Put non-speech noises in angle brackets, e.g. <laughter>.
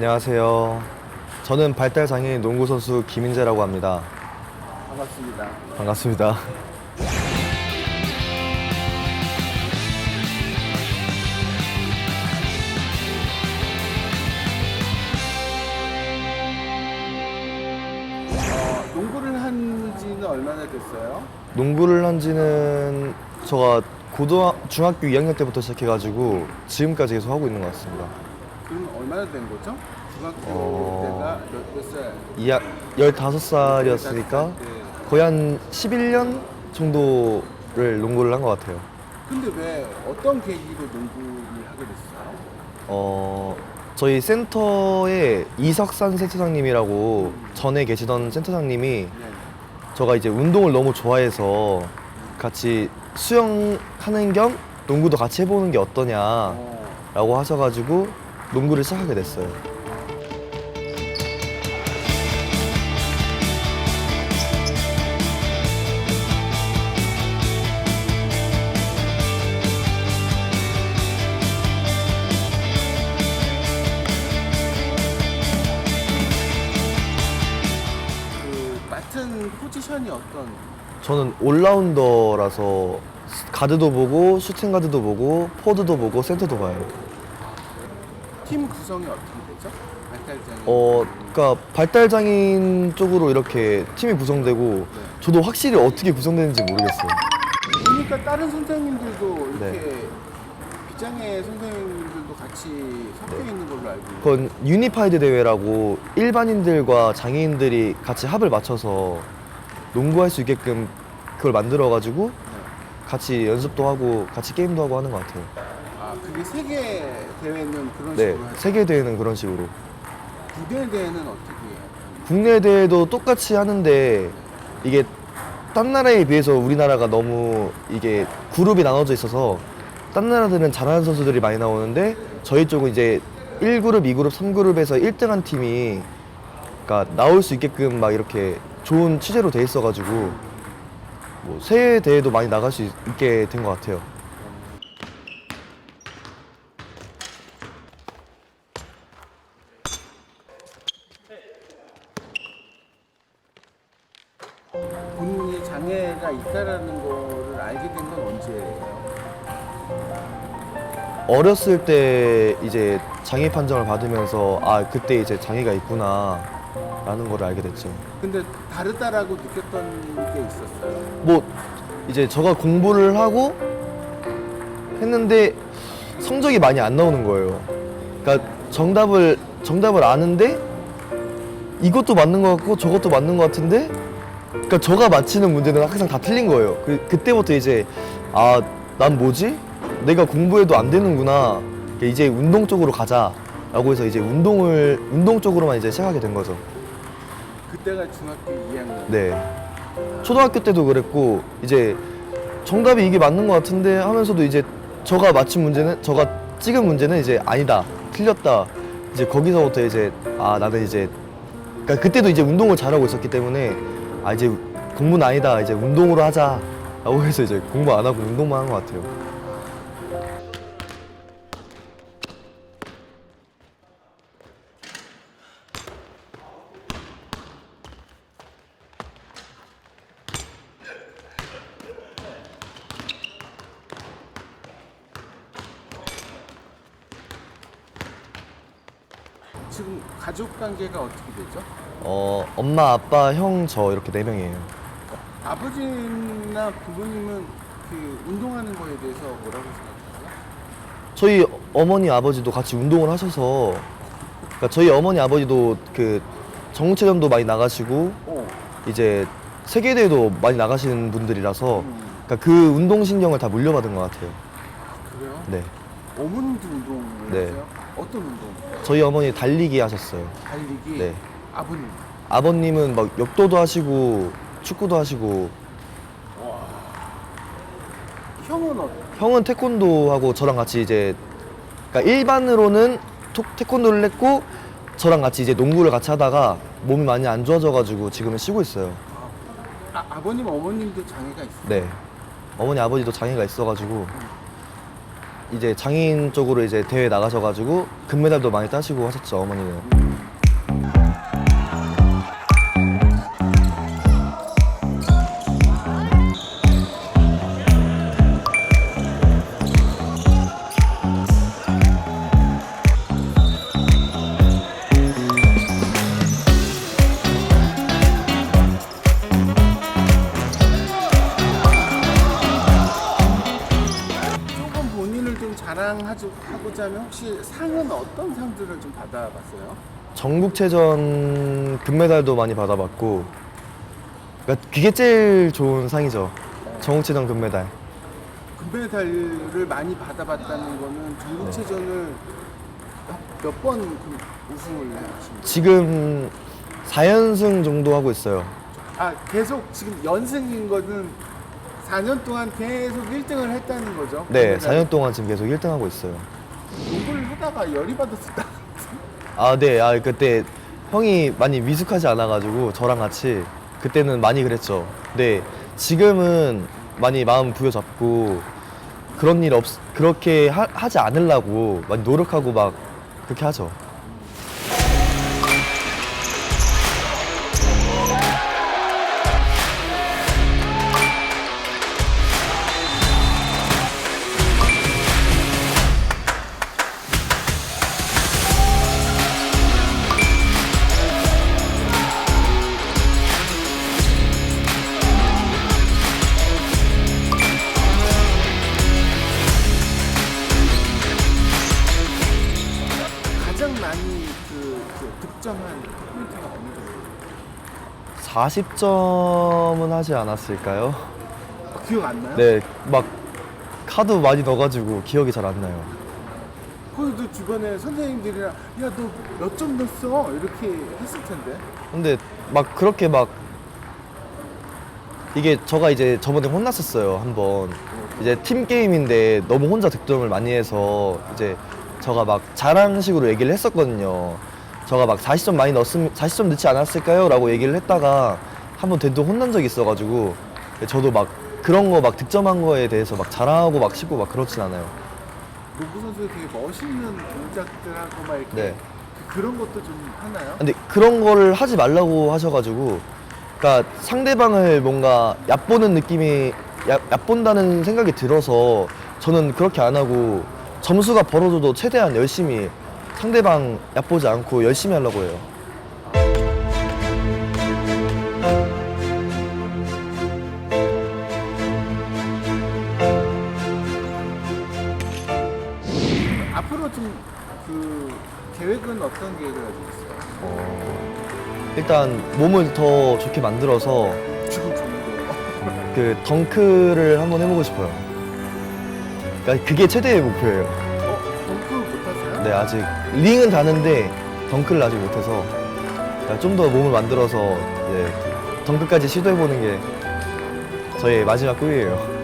안녕하세요. 저는 발달 장애인 농구 선수 김인재라고 합니다. 반갑습니다. 반갑습니다. 어, 농구를 한 지는 얼마나 됐어요? 농구를 한 지는 제가 고등 중학교 2학년 때부터 시작해가지고 지금까지 계속 하고 있는 것 같습니다. 그럼 얼마나 된 거죠? 어. 이야, 15살이었으니까 네. 거의 한 11년 정도를 농구를 한 것 같아요. 근데 왜 어떤 계기로 농구를 하게 됐어요? 어, 저희 센터에 이석산 센터장님이라고 전에 계시던 센터장님이 네. 저가 이제 운동을 너무 좋아해서 같이 수영하는 겸 농구도 같이 해보는 게 어떠냐라고 어, 하셔가지고 농구를 시작하게 됐어요. 포지션이 어떤? 저는 올라운더라서 가드도 보고 슈팅 가드도 보고 포드도 보고 센터도 봐요. 팀 구성이 어떻게 되죠? 발달장애. 어, 그러니까 발달 장애인 쪽으로 이렇게 팀이 구성되고 저도 확실히 어떻게 구성되는지 모르겠어요. 보니까 다른 선생님들도 이렇게 네. 비장애 선생님들도 같이 섞여 있는 걸로 알고 있는데 그건 유니파이드 대회라고 일반인들과 장애인들이 같이 합을 맞춰서 농구할 수 있게끔 그걸 만들어 가지고 같이 연습도 하고 같이 게임도 하고 하는 것 같아요. 아 그게 세계 대회는 그런 네, 식으로 하죠. 세계 대회는 그런 식으로. 국내 대회는 어떻게 해요? 국내 대회도 똑같이 하는데 이게 딴 나라에 비해서 우리나라가 너무 이게 그룹이 나눠져 있어서 딴 나라들은 잘하는 선수들이 많이 나오는데 저희 쪽은 이제 1그룹, 2그룹, 3그룹에서 1등한 팀이 그러니까 나올 수 있게끔 막 이렇게 좋은 취재로 돼 있어가지고 뭐 세계 대회도 많이 나갈 수 있- 있게 된 것 같아요. 본인이 장애가 있다라는 거를 알게 된 건 언제예요? 어렸을 때 이제 장애 판정을 받으면서 아 그때 이제 장애가 있구나 라는 걸 알게 됐죠. 근데 다르다라고 느꼈던 게 있었어요. 뭐 이제 저가 공부를 하고 했는데 성적이 많이 안 나오는 거예요. 그러니까 정답을 정답을 아는데 이것도 맞는 것 같고 저것도 맞는 것 같은데 그러니까 저가 맞히는 문제는 항상 다 틀린 거예요. 그 그때부터 이제 아 난 뭐지? 내가 공부해도 안 되는구나. 이제 운동 쪽으로 가자 라고 해서 이제 운동을 운동 쪽으로만 이제 시작하게 된 거죠. 그때가 중학교 2학년. 네. 초등학교 때도 그랬고 이제 정답이 이게 맞는 것 같은데 하면서도 이제 저가 맞힌 문제는 저가 찍은 문제는 이제 아니다 틀렸다 이제 거기서부터 이제 아 나는 이제 그러니까 그때도 이제 운동을 잘하고 있었기 때문에 아 이제 공부는 아니다 이제 운동으로 하자라고 해서 이제 공부 안 하고 운동만 한 것 같아요. 지금 가족 관계가 어떻게 되죠? 어 엄마 아빠 형 저 이렇게 네 명이에요. 아버지나 부모님은 그 운동하는 거에 대해서 뭐라고 생각하세요? 저희 어머니 아버지도 같이 운동을 하셔서 그러니까 저희 어머니 아버지도 그 정체전도 많이 나가시고 어. 이제 세계대회도 많이 나가시는 분들이라서 음. 그러니까 그 운동 신경을 다 물려받은 것 같아요. 그래요? 네, 어머님도 운동을 네. 하세요? 어떤 운동? 저희 어머니 달리기 하셨어요. 달리기? 네, 아버님? 아버님은 막 역도도 하시고 축구도 하시고 형은 어 형은 태권도 하고 저랑 같이 이제 그러니까 일반으로는 토- 태권도를 했고 저랑 같이 이제 농구를 같이 하다가 몸이 많이 안 좋아져가지고 지금은 쉬고 있어요. 아, 아버님 어머님도 장애가 있어요? 네. 어머니 아버지도 장애가 있어가지고 이제 장인 쪽으로 이제 대회 나가셔가지고 금메달도 많이 따시고 하셨죠 어머니는. 하면 혹시 상은 어떤 상들을 좀 받아봤어요? 전국체전 금메달도 많이 받아봤고, 그러니까 그게 제일 좋은 상이죠. 전국체전 금메달. 금메달을 많이 받아봤다는 거는 전국체전을 몇 번 우승을 하신? 지금 4연승 정도 하고 있어요. 아 계속 지금 연승인 거는 4년 동안 계속 1등을 했다는 거죠? 네, 금메달. 4년 동안 지금 계속 1등 하고 있어요. 농구를 하다가 열이 받았었다. 아, 네. 아, 그때 형이 많이 미숙하지 않아가지고 저랑 같이 그때는 많이 그랬죠. 네. 지금은 많이 마음 부여잡고 그런 일 없, 그렇게 하, 하지 않으려고 많이 노력하고 막 그렇게 하죠. 40점은 하지 않았을까요? 기억 안 나요? 네. 막 카드 많이 넣어가지고 기억이 잘 안 나요. 거기도 주변에 선생님들이랑 야 너 몇 점 넣었어? 이렇게 했을 텐데 근데 막 그렇게 막 이게 저가 이제 저번에 혼났었어요 한번 이제 팀 게임인데 너무 혼자 득점을 많이 해서 이제 저가 막 자랑식으로 얘기를 했었거든요. 저가 막 40점 많이 넣었으면 40점 넣지 않았을까요? 라고 얘기를 했다가 한번 대도 혼난 적이 있어가지고 저도 막 그런 거 막 득점한 거에 대해서 막 자랑하고 막 싶고 막 그렇진 않아요. 농구 선수 되게 멋있는 동작들하고 막 이렇게 네. 그- 그런 것도 좀 하나요? 근데 그런 거를 하지 말라고 하셔가지고, 그러니까 상대방을 뭔가 얕보는 느낌이 얕, 얕본다는 생각이 들어서 저는 그렇게 안 하고 점수가 벌어져도 최대한 열심히 상대방 얕보지 않고 열심히 하려고 해요. 앞으로 좀 그 계획은 어떤 계획을 가지고 있어요? 어, 일단 몸을 더 좋게 만들어서 <laughs> 그 덩크를 한번 해보고 싶어요. 그러니까 그게 최대의 목표예요. 어? 덩크 못하세요? 네, 아직 링은 다는데 덩크를 아직 못해서 좀 더 몸을 만들어서 이제 덩크까지 시도해보는 게 저의 마지막 꿈이에요.